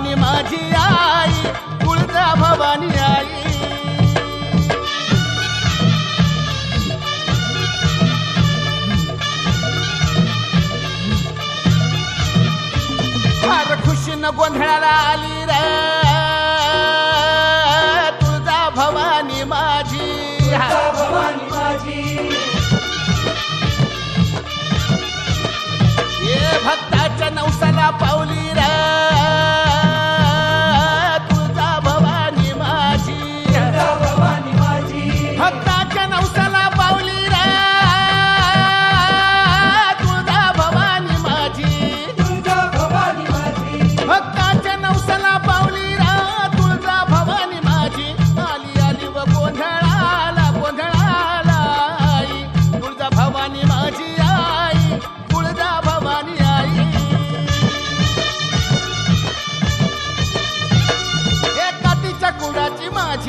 भवानी माझी आई तुळजा भवानी आई. फार खुशी न गोंधळाला आली रे. तुळजा भवानी माझी. भवानी माझी. ये भक्ताच्या नवसाला पावली रे.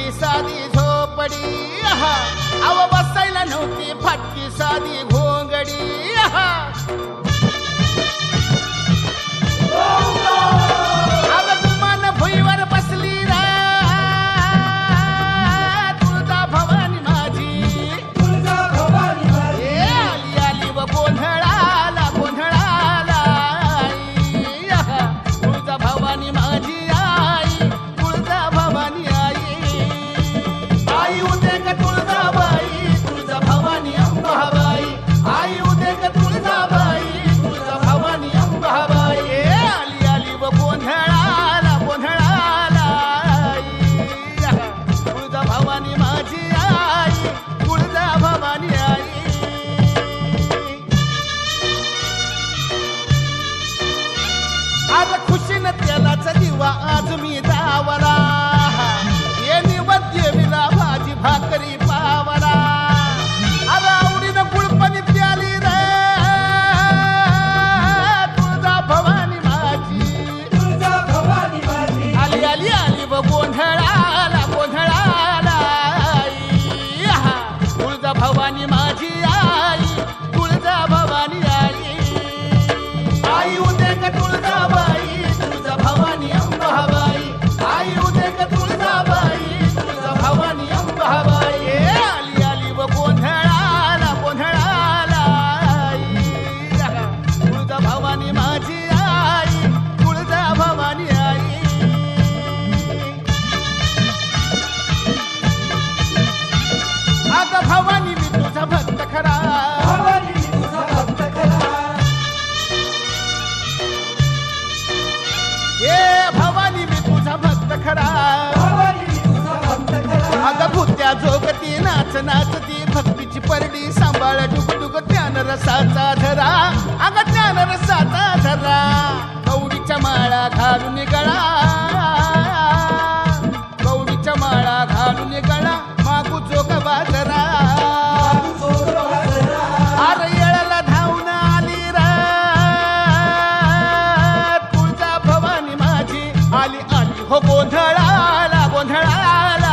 फाटकी साधी झोपडी अव बसायला नव्हती फाटकी साधी घोंगडी अग भुत्या जोगती नाच नाचती भक्तीची परडी सांभाळ डुगडुग ज्ञान रसाचा झरा अग ज्ञान रसाचा झरा गौरीच्या माळा घालून गळा गौरीच्या माळा घालून गळा मागू जोग बाजरा. Ali 我不 Guantanamo,